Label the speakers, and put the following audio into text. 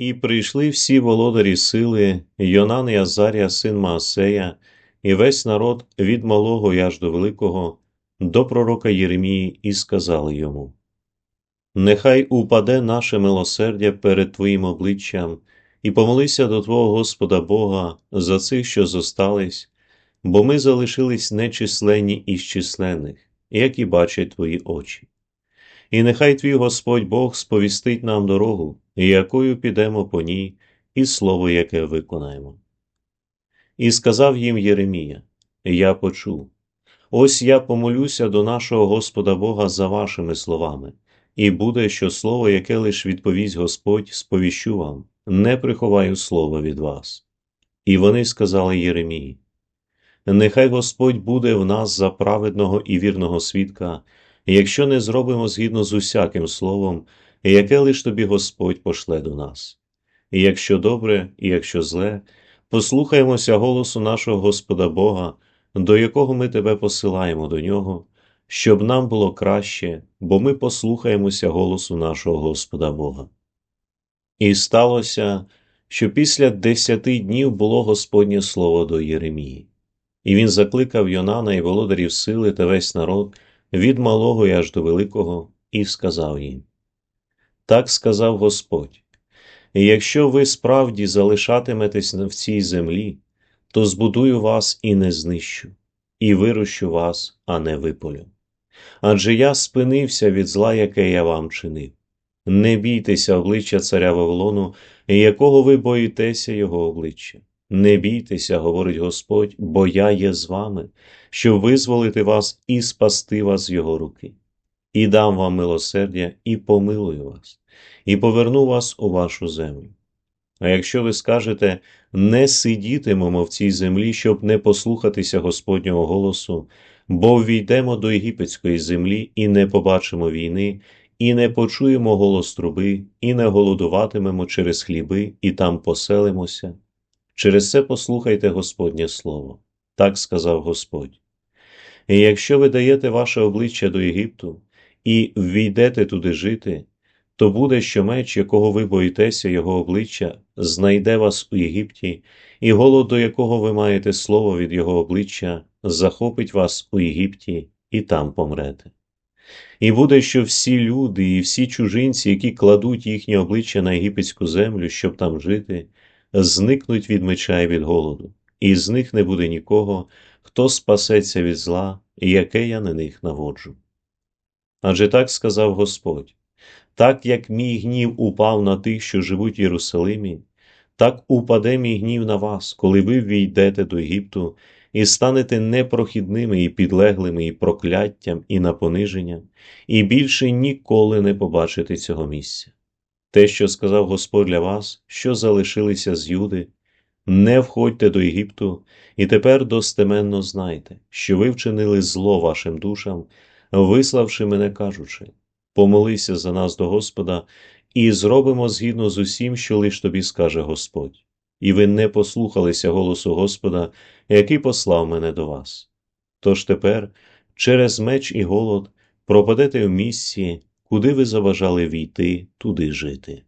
Speaker 1: І прийшли всі володарі сили, Йонан і Азарія, син Маасея, і весь народ від малого й аж до великого, до пророка Єремії, і сказали йому: Нехай упаде наше милосердя перед Твоїм обличчям, і помолися до Твого Господа Бога за цих, що зостались, бо ми залишились нечисленні із численних, як і бачать Твої очі. І нехай твій Господь Бог сповістить нам дорогу, якою підемо по ній, і слово, яке виконаємо. І сказав їм Єремія: Я почув. Ось я помолюся до нашого Господа Бога за вашими словами, і буде, що слово, яке лиш відповість Господь, сповіщу вам, не приховаю слова від вас. І вони сказали Єремії: Нехай Господь буде в нас за праведного і вірного свідка, якщо не зробимо згідно з усяким словом, яке лиш тобі Господь пошле до нас. І якщо добре, і якщо зле, послухаємося голосу нашого Господа Бога, до якого ми тебе посилаємо до нього, щоб нам було краще, бо ми послухаємося голосу нашого Господа Бога. І сталося, що після десяти днів було Господнє слово до Єремії, і він закликав Йонана і володарів сили та весь народ від малого і аж до великого, і сказав їм: Так сказав Господь. І якщо ви справді залишатиметесь в цій землі, то збудую вас і не знищу, і вирощу вас, а не виполю. Адже я спинився від зла, яке я вам чинив. Не бійтеся обличчя царя Вавилону, якого ви боїтеся його обличчя. Не бійтеся, говорить Господь, бо я є з вами, щоб визволити вас і спасти вас з його руки, і дам вам милосердя, і помилую вас, і поверну вас у вашу землю. А якщо ви скажете не сидітимемо в цій землі, щоб не послухатися Господнього голосу, бо ввійдемо до єгипетської землі і не побачимо війни, і не почуємо голос труби, і не голодуватимемо через хліби, і там поселимося. Через це послухайте Господнє Слово, так сказав Господь. І якщо ви даєте ваше обличчя до Єгипту і ввійдете туди жити, то буде, що меч, якого ви боїтеся його обличчя, знайде вас у Єгипті, і голод, до якого ви маєте слово від його обличчя, захопить вас у Єгипті і там помрете. І буде, що всі люди і всі чужинці, які кладуть їхнє обличчя на єгипетську землю, щоб там жити, зникнуть від меча і від голоду, і з них не буде нікого, хто спасеться від зла, яке я на них наводжу. Адже так сказав Господь так як мій гнів упав на тих, що живуть в Єрусалимі, так упаде мій гнів на вас, коли ви війдете до Єгипту і станете непрохідними і підлеглими і прокляттям, і на пониження, і більше ніколи не побачите цього місця. Те, що сказав Господь для вас, що залишилися з Юди, не входьте до Єгипту, і тепер достеменно знайте, що ви вчинили зло вашим душам, виславши мене, кажучи помолися за нас до Господа, і зробимо згідно з усім, що лиш тобі скаже Господь. І ви не послухалися голосу Господа, який послав мене до вас. Тож тепер, через меч і голод, пропадете в місці, куди ви заважали війти, туди жити.